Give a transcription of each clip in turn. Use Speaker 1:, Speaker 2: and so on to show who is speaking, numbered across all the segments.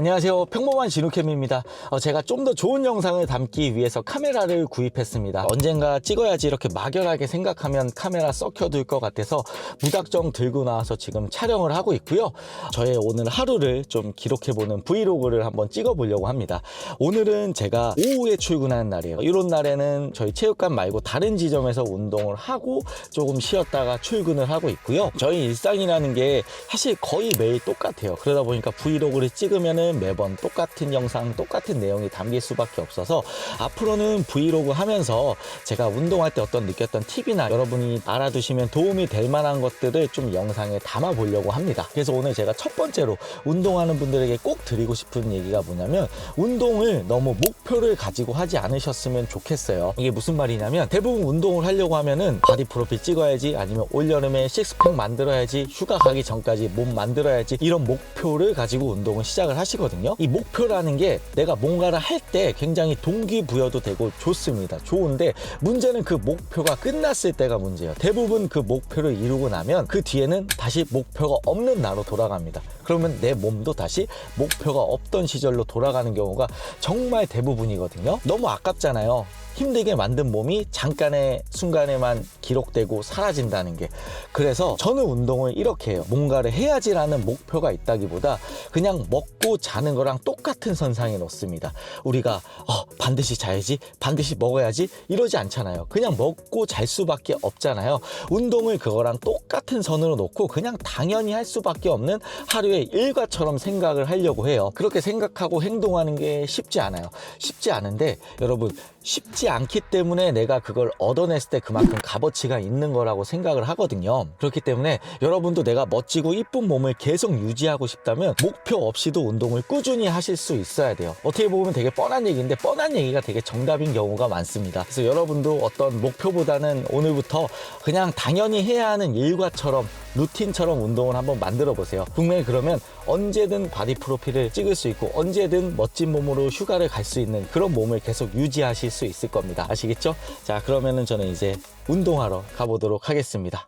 Speaker 1: 안녕하세요. 평범한 진우캠입니다. 어, 제가 좀 더 좋은 영상을 담기 위해서 카메라를 구입했습니다. 언젠가 찍어야지 이렇게 막연하게 생각하면 카메라 썩혀둘 것 같아서 무작정 들고 나와서 지금 촬영을 하고 있고요. 저의 오늘 하루를 좀 기록해보는 브이로그를 한번 찍어보려고 합니다. 오늘은 제가 오후에 출근하는 날이에요. 이런 날에는 저희 체육관 말고 다른 지점에서 운동을 하고 조금 쉬었다가 출근을 하고 있고요. 저희 일상이라는 게 사실 거의 매일 똑같아요. 그러다 보니까 브이로그를 찍으면은 매번 똑같은 영상, 똑같은 내용이 담길 수밖에 없어서 앞으로는 브이로그 하면서 제가 운동할 때 어떤 느꼈던 팁이나 여러분이 알아두시면 도움이 될 만한 것들을 좀 영상에 담아 보려고 합니다. 그래서 오늘 제가 첫 번째로 운동하는 분들에게 꼭 드리고 싶은 얘기가 뭐냐면 운동을 너무 목표를 가지고 하지 않으셨으면 좋겠어요. 이게 무슨 말이냐면 대부분 운동을 하려고 하면은 바디 프로필 찍어야지 아니면 올여름에 식스팩 만들어야지 휴가 가기 전까지 몸 만들어야지 이런 목표를 가지고 운동을 시작을 하시 거든요. 이 목표라는 게 내가 뭔가를 할 때 굉장히 동기부여도 되고 좋습니다. 좋은데 문제는 그 목표가 끝났을 때가 문제예요. 대부분 그 목표를 이루고 나면 그 뒤에는 다시 목표가 없는 나로 돌아갑니다. 그러면 내 몸도 다시 목표가 없던 시절로 돌아가는 경우가 정말 대부분이거든요. 너무 아깝잖아요. 힘들게 만든 몸이 잠깐의 순간에만 기록되고 사라진다는 게. 그래서 저는 운동을 이렇게 해요. 뭔가를 해야지라는 목표가 있다기보다 그냥 먹고 자는 거랑 똑같은 선상에 놓습니다. 우리가 어, 반드시 자야지 반드시 먹어야지 이러지 않잖아요. 그냥 먹고 잘 수밖에 없잖아요. 운동을 그거랑 똑같은 선으로 놓고 그냥 당연히 할 수밖에 없는 하루의 일과처럼 생각을 하려고 해요 그렇게 생각하고 행동하는 게 쉽지 않아요 쉽지 않은데 여러분 쉽지 않기 때문에 내가 그걸 얻어냈을 때 그만큼 값어치가 있는 거라고 생각을 하거든요. 그렇기 때문에 여러분도 내가 멋지고 이쁜 몸을 계속 유지하고 싶다면 목표 없이도 운동을 꾸준히 하실 수 있어야 돼요. 어떻게 보면 되게 뻔한 얘기인데 뻔한 얘기가 되게 정답인 경우가 많습니다. 그래서 여러분도 어떤 목표보다는 오늘부터 그냥 당연히 해야 하는 일과처럼 루틴처럼 운동을 한번 만들어 보세요. 분명히 그러면 언제든 바디 프로필을 찍을 수 있고 언제든 멋진 몸으로 휴가를 갈 수 있는 그런 몸을 계속 유지하실 수 있을 겁니다. 아시겠죠? 자, 그러면은 저는 이제 운동하러 가보도록 하겠습니다.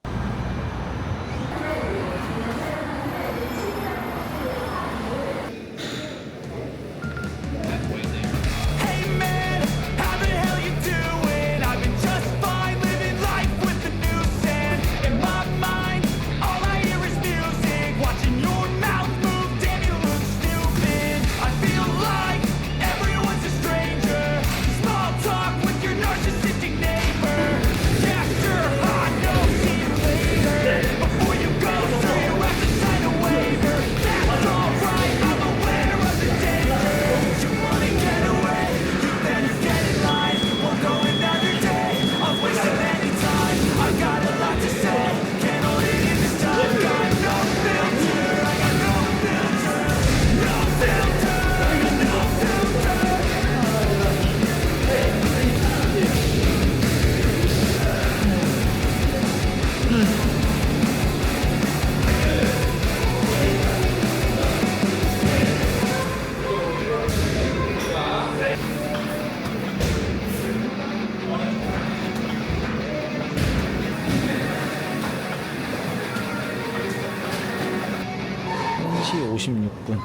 Speaker 1: 56분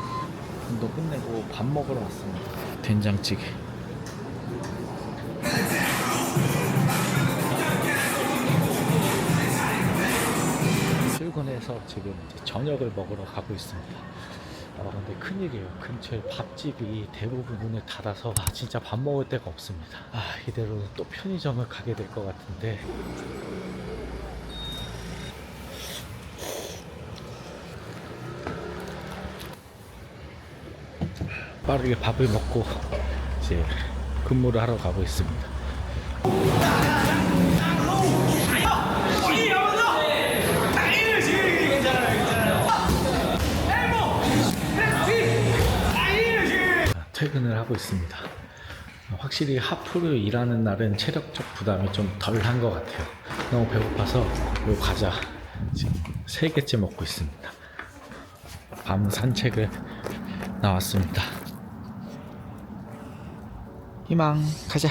Speaker 1: 운동 끝내고 밥 먹으러 왔습니다. 된장찌개. 출근해서 지금 저녁을 먹으러 가고 있습니다. 아 근데 큰일이에요. 근처에 밥집이 대부분 문을 닫아서 아 진짜 밥 먹을 데가 없습니다. 아 이대로 또 편의점을 가게 될 것 같은데 빠르게 밥을 먹고 이제 근무를 하러 가고 있습니다. 퇴근을 하고 있습니다. 확실히 하프를 일하는 날은 체력적 부담이 좀 덜 한 것 같아요. 너무 배고파서 요 과자 지금 세 개째 먹고 있습니다. 밤 산책을 나왔습니다. 희망 가자.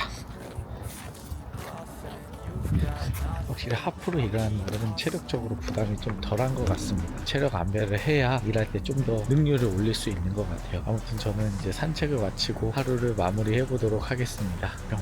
Speaker 1: 확실히 하프로 일하는 날은 체력적으로 부담이 좀 덜한 것 같습니다. 체력 안배를 해야 일할 때 좀 더 능률을 올릴 수 있는 것 같아요. 아무튼 저는 이제 산책을 마치고 하루를 마무리해 보도록 하겠습니다. 뿅.